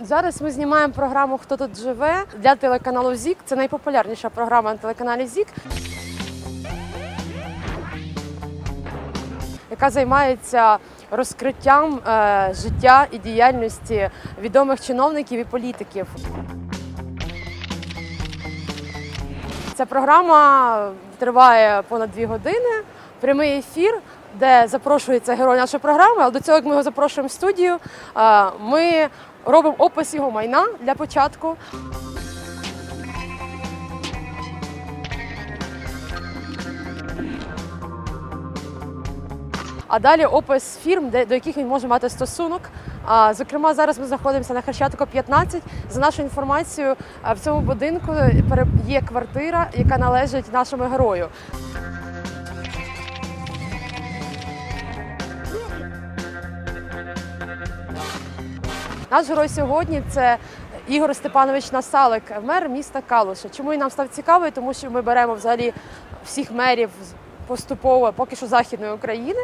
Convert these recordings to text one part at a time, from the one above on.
Зараз ми знімаємо програму Хто тут живе для телеканалу ЗІК. Це найпопулярніша програма на телеканалі ЗІК, яка займається розкриттям е, життя і діяльності відомих чиновників і політиків. Ця програма триває понад дві години. Прямий ефір, де запрошується герой нашої програми. Але до цього, як ми його запрошуємо в студію, е, ми робимо опис його майна для початку. А далі опис фірм, де, до яких він може мати стосунок. А, зокрема, зараз ми знаходимося на Хрещатику 15. За нашою інформацією, в цьому будинку є квартира, яка належить нашому герою. Наш герой сьогодні це Ігор Степанович Насалик, мер міста Калуша. Чому він нам став цікавий? Тому що ми беремо взагалі всіх мерів поступово, поки що західної України.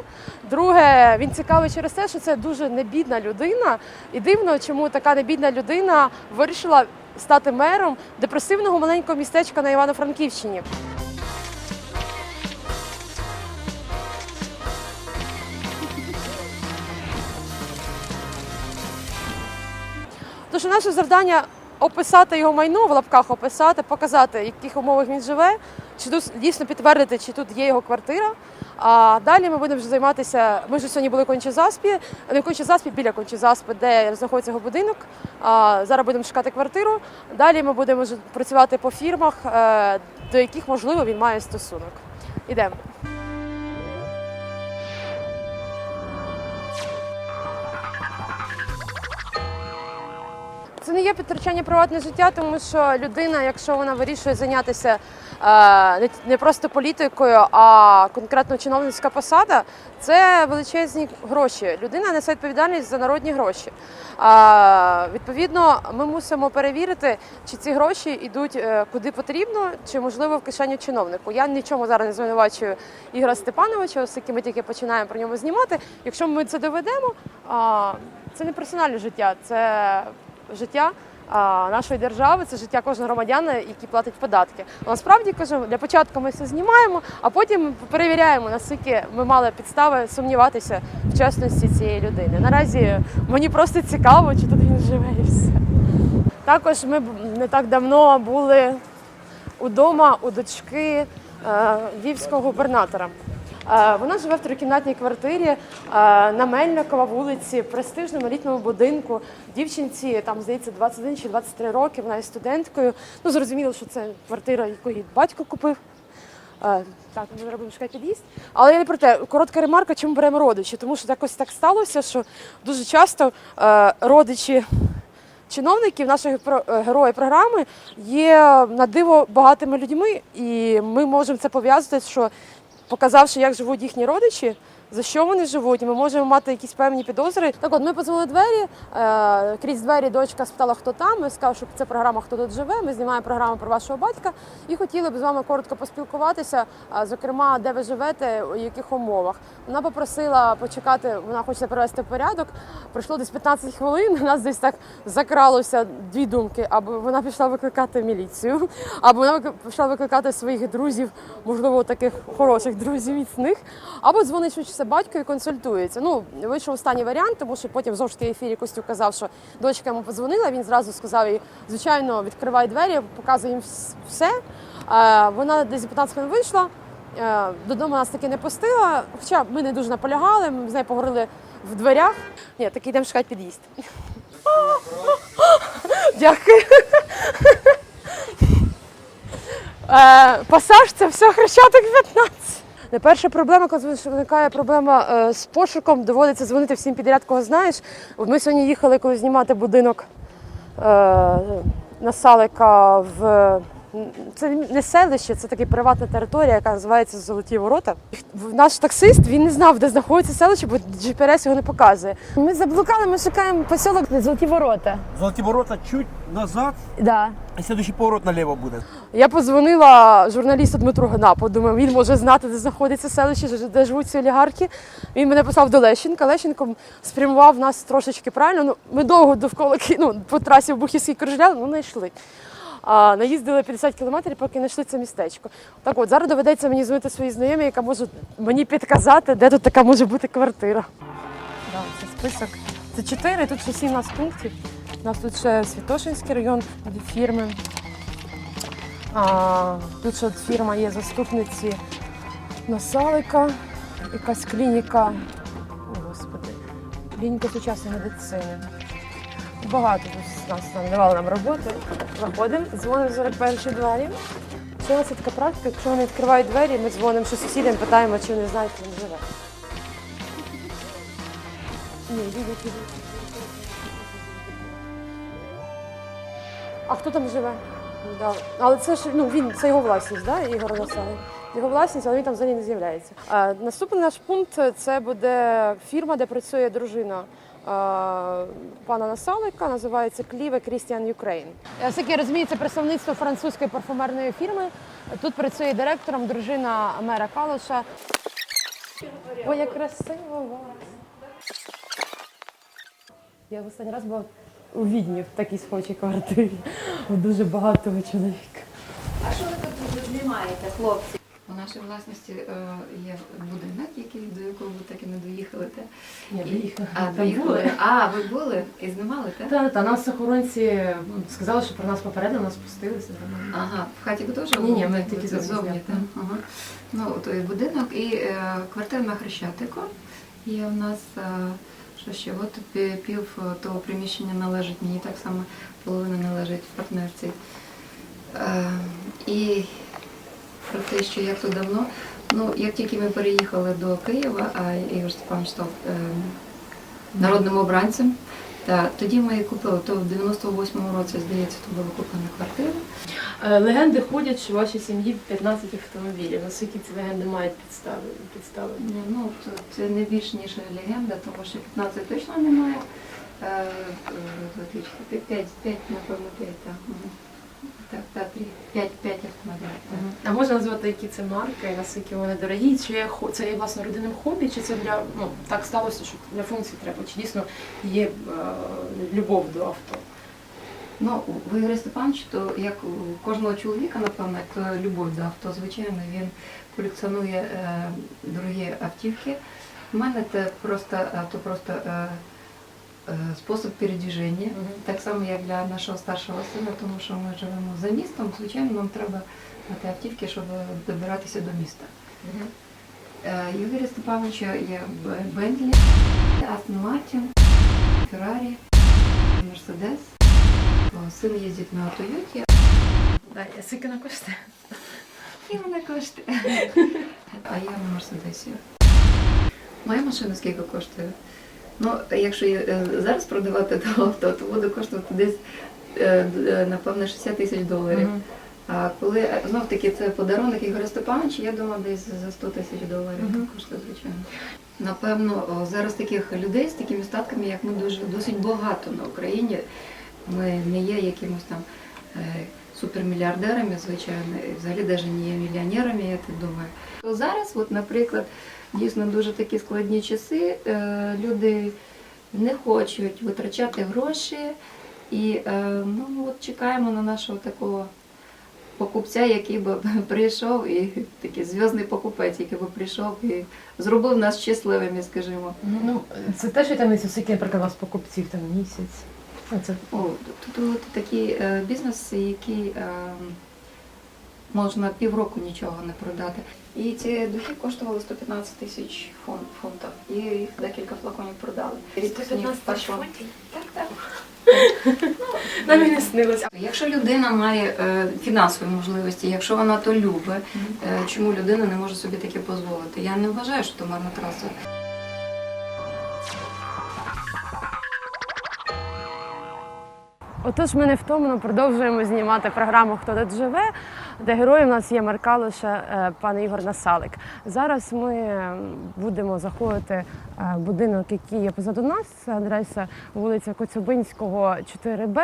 Друге, він цікавий через те, що це дуже небідна людина. І дивно, чому така небідна людина вирішила стати мером депресивного маленького містечка на Івано-Франківщині. Тож наше завдання описати його майно, в лапках описати, показати, в яких умовах він живе, чи тут дійсно підтвердити, чи тут є його квартира. А далі ми будемо вже займатися. Ми вже сьогодні були в Кончезаспі, не в Кончезаспі, біля Кончезаспи, де знаходиться його будинок. А зараз будемо шукати квартиру. Далі ми будемо працювати по фірмах, е, до яких можливо він має стосунок. Ідемо. Це не є підтрачання приватне життя, тому що людина, якщо вона вирішує зайнятися е, не- просто політикою, а конкретно чиновницька посада, це величезні гроші. Людина несе відповідальність за народні гроші. А, відповідно, ми мусимо перевірити, чи ці гроші йдуть е, куди потрібно, чи можливо в кишеню чиновнику. Я нічому зараз не звинувачую Ігора Степановича, оскільки ми тільки починаємо про нього знімати. Якщо ми це доведемо, це не персональне життя, це життя нашої держави, це життя кожного громадяна, який платить податки. Насправді кажу, для початку ми все знімаємо, а потім перевіряємо, наскільки ми мали підстави сумніватися в чесності цієї людини. Наразі мені просто цікаво, чи тут він живе і все. Також ми не так давно були удома у дочки е, львівського губернатора. Е, Вона живе в трикімнатній квартирі е, на Мельникова вулиці, престижному літньому будинку. Дівчинці там здається 21 чи 23 роки. Вона є студенткою. Ну зрозуміло, що це квартира, яку їй батько купив. Е, Так, ми будемо шукати під'їзд. Але я не про те, коротка ремарка, чому беремо родичі, тому що якось так сталося, що дуже часто родичі чиновників, наших про- е, програми, є на диво багатими людьми, і ми можемо це пов'язати, що показавши, як живуть їхні родичі. За що вони живуть? Ми можемо мати якісь певні підозри. Так от ми позвонили двері. Е, крізь двері дочка спитала, хто там. Ми сказали, що це програма Хто тут живе. Ми знімаємо програму про вашого батька і хотіли б з вами коротко поспілкуватися. а, Зокрема, де ви живете, у яких умовах. Вона попросила почекати, вона хоче привести порядок. Пройшло десь 15 хвилин. У нас десь так закралося дві думки. Або вона пішла викликати міліцію, або вона пішла викликати своїх друзів, можливо, таких хороших друзів міцних, або дзвонить швидше батько і консультується. Ну, вийшов останній варіант, тому що потім знову ж таки ефірі Костюк казав, що дочка йому подзвонила. Він зразу сказав їй, звичайно, відкривай двері, показує їм все. Е, Вона десь за 15 хвилин вийшла. Е, Додому нас таки не пустила, хоча ми не дуже наполягали, ми з нею поговорили в дверях. Ні, таки йдемо шукати під'їзд. Дякую. Е, Пасаж це все хрещатик 15. Не перша проблема, коли виникає проблема е, з пошуком, доводиться дзвонити всім підряд, кого знаєш. Ми сьогодні їхали, коли знімати будинок е, Насалика в Це не селище, це така приватна територія, яка називається Золоті Ворота. Наш таксист він не знав, де знаходиться селище, бо GPS його не показує. Ми заблукали, ми шукаємо посілок Золоті Ворота. Золоті ворота чуть назад, Да. і слідуючий поворот наліво буде. Я подзвонила журналісту Дмитру Гнапу. Думаю, він може знати, де знаходиться селище, де живуть ці олігархи. Він мене послав до Лещенка. Лещенко спрямував нас трошечки правильно. Ну, ми довго довкола ну, по трасі в Бухівський кружляли, ну знайшли. Наїздили 50 кілометрів, поки знайшли це містечко. Так от, зараз доведеться мені дзвонити своїй знайомій, яка може мені підказати, де тут така може бути квартира. Да, це список. Це 4, тут ще 7 у нас пунктів. У нас тут ще Святошинський район, де фірми. А, тут ще фірма є заступниці Насалика, якась клініка. О, Господи, клініка сучасної медицини. Багато тут нас там давали нам роботи. Заходимо, дзвонимо в 41 двері. Це у нас така практика, якщо вони відкривають двері, ми дзвонимо ще сусідям, питаємо, чи вони знають, він живе. Ні, їдуть, їдуть. А хто там живе? Да. Але це ж ну він це його власність, да? Ігор Насалик. Його власність, але він там взагалі не з'являється. А, наступний наш пункт це буде фірма, де працює дружина. А, Пана Насалика називається Кліве Крістіан Юкрейн. Наскільки я розумію, це представництво французької парфумерної фірми. Тут працює директором дружина мера Калуша. Ой, як красиво у вас. Я в останній раз була у Відні в такій схожій квартирі. У дуже багатого чоловіка. А що ви тут знімаєте, хлопці? У нашій власності е, є будинок, який до якого ви так і не доїхали. Те. Ні, І- доїхали. А, Там доїхали? були. А, ви були і знімали, так? Та, та нас охоронці сказали, що про нас попередили, нас спустилися. нормально. Ага, в хаті ви теж? Ні-ні, ми були? тільки зовні зняли. так? Ага. Ну, то є будинок і е, квартира на Хрещатику. Є у нас, е, що ще, от пі- пів е, того приміщення належить мені, так само половина належить партнерці. Е, і про те, що як то давно. Ну, як тільки ми переїхали до Києва, а Ігор Степанович став е, народним обранцем, та тоді ми купили, то в 98-му році, здається, то була куплена квартира. Е, Легенди ходять, що в вашій сім'ї 15 автомобілів. Наскільки ці легенди мають підстави? підстави? Ні, Ну, то це не більш ніж легенда, тому що 15 точно немає. Е, е, 5, 5, напевно, 5, так. Так, так, 3, 5, 5 автомобілів. А можна назвати, які це марки, наскільки вони дорогі? Чи є це є власне родинним хобі, чи це для ну так сталося, що для функції треба? Чи дійсно є е, любов до авто? Ну, у Ігоря Степановича, то як у кожного чоловіка, напевно, то любов до авто, звичайно, він колекціонує е, дорогі автівки. У мене це просто, е, то просто е, е, спосіб передвіження, так само, як для нашого старшого сина, тому що ми живемо за містом, звичайно, нам треба мати автівки, щоб добиратися до міста. Е, у Ігоря Степановича є Бентлі, Астон Мартін, Феррарі, Мерседес. Син їздить на Тойоті, скільки вона коштує? і вона коштує. А я на Мерседесі. Моя машина скільки коштує? Ну, якщо е, зараз продавати то авто, то буде коштувати десь, е, е, напевно, 60 тисяч доларів. А коли знов таки це подарунок Ігоря Степановича, я думаю, десь за 100 тисяч доларів Мгм. так коштує, звичайно. Напевно, зараз таких людей з такими статками, як ми, дуже досить багато на Україні. Ми не є якимось там супермільярдерами, звичайно, і взагалі навіть не є мільйонерами, я так думаю. То зараз, от, наприклад, дійсно дуже такі складні часи, е, люди не хочуть витрачати гроші. І е, ну, от чекаємо на нашого такого покупця, який би прийшов, і такий зв'язний покупець, який би прийшов і зробив нас щасливими, скажімо. Ну це теж таємниця, скільки, наприклад, у вас покупців там місяць. Ну, це О, тут от такий е, бізнес, який е, можна півроку нічого не продати. І ці духи коштували 115 тисяч фун- фунтів. І їх декілька флаконів продали. 115 тисяч фунтів? Так, так. нам і не снилося. Якщо людина має е, фінансові можливості, якщо вона то любить, е, чому людина не може собі таке дозволити? Я не вважаю, що це марна траса. Отож, ми невтомно продовжуємо знімати програму Хто тут живе, де героєм у нас є Маркалиша е, пан Ігор Насалик. Зараз ми будемо заходити е, в будинок, який є позаду нас. Це адреса вулиця Коцюбинського, 4Б.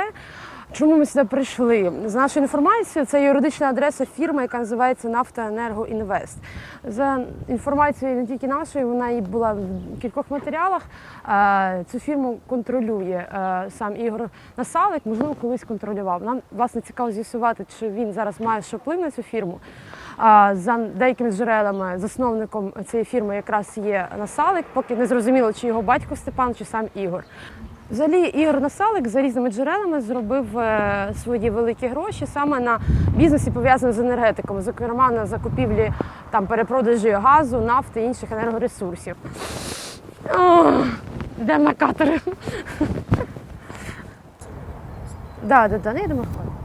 Чому ми сюди прийшли? З нашою інформацією, це юридична адреса фірми, яка називається Нафтоенерго Інвест. За інформацією не тільки нашою, вона і була в кількох матеріалах. Е, Цю фірму контролює е, сам Ігор Насалик, можливо, колись контролював. Нам власне цікаво з'ясувати, чи він зараз має що вплив на цю фірму. За деякими джерелами, засновником цієї фірми якраз є Насалик, поки не зрозуміло, чи його батько Степан, чи сам Ігор. Взагалі, Ігор Насалик за різними джерелами зробив е, свої великі гроші саме на бізнесі, пов'язаному з енергетиком, зокрема на закупівлі там перепродажі газу, нафти і інших енергоресурсів. О, Йдемо на катери. Да, да, да, не йдемо ходити.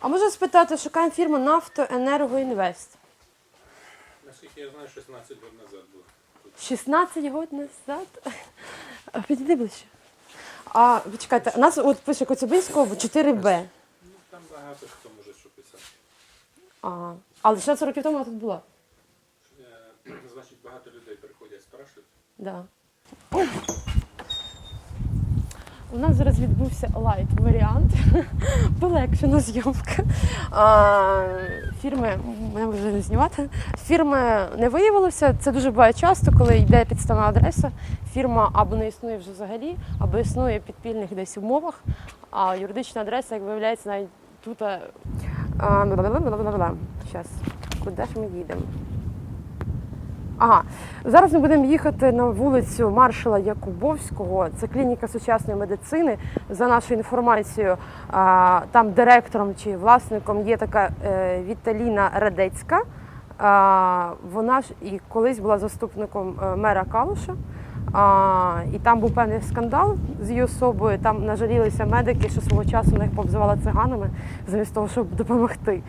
А можна спитати, шукаємо фірму Нафтоенергоінвест. Наскільки я знаю, 16 років назад був. 16 років назад. А, Підійди ближче. А, ви чекайте, у нас от пише Коцюбинського 4Б. Ну, там багато хто може що писати. А, але 16 років тому вона тут була. Е, Значить, багато людей приходять, спрашують. Да. У нас зараз відбувся лайт варіант. Полегшена зйомка. А, фірми, мене вже не знімати. Фірми не виявилося. Це дуже буває часто, коли йде підставна адреса. Фірма або не існує вже взагалі, або існує в підпільних десь умовах. А юридична адреса, як виявляється, навіть тут. Зараз, куди ж ми їдемо? Ага, зараз ми будемо їхати на вулицю маршала Якубовського. Це клініка сучасної медицини. За нашою інформацією, там директором чи власником є така е, Віталіна Радецька. Вона ж і колись була заступником е, мера Калуша. А, і там був певний скандал з її особою. Там нажалілися медики, що свого часу вона їх повзивала циганами замість того, щоб допомогти.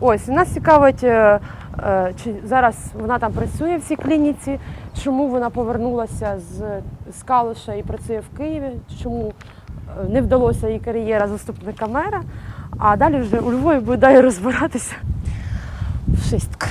Ось і нас цікавить, е, е, чи зараз вона там працює в цій клініці, чому вона повернулася з, з Калуша і працює в Києві, чому е, не вдалося їй кар'єра заступника мера. А далі вже у Львові буде розбиратися. Шістка.